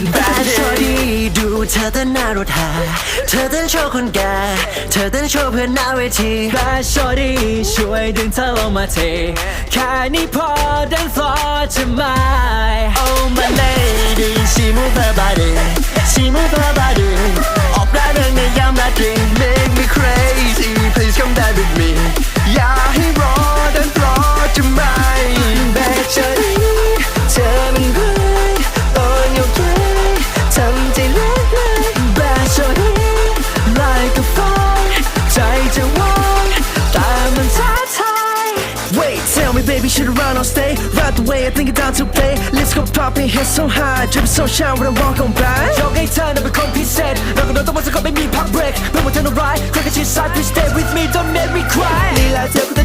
เป็นแบแบดดชอดีดูเธอเต้นหน้ารถหา เธอเต้นโชว์คนแก่ เธอเต้นโชว์เพื่อนหน้าเวทีแบดชอดีช่วยดึงเธอลงมาเทแค่นี้พอดันฟลอร์จะมา Tell me baby should I run or stay? Right the way I think it's time to play. Let's go pop popping here so high Dripping sunshine when I walk on by. 여기에서는 왜 컴피셋 너가 너 떠봐서 겁에 미팍 break. 너 못하는 ride. 그렇게 실사 please stay with me don't make me cry. 네 라디오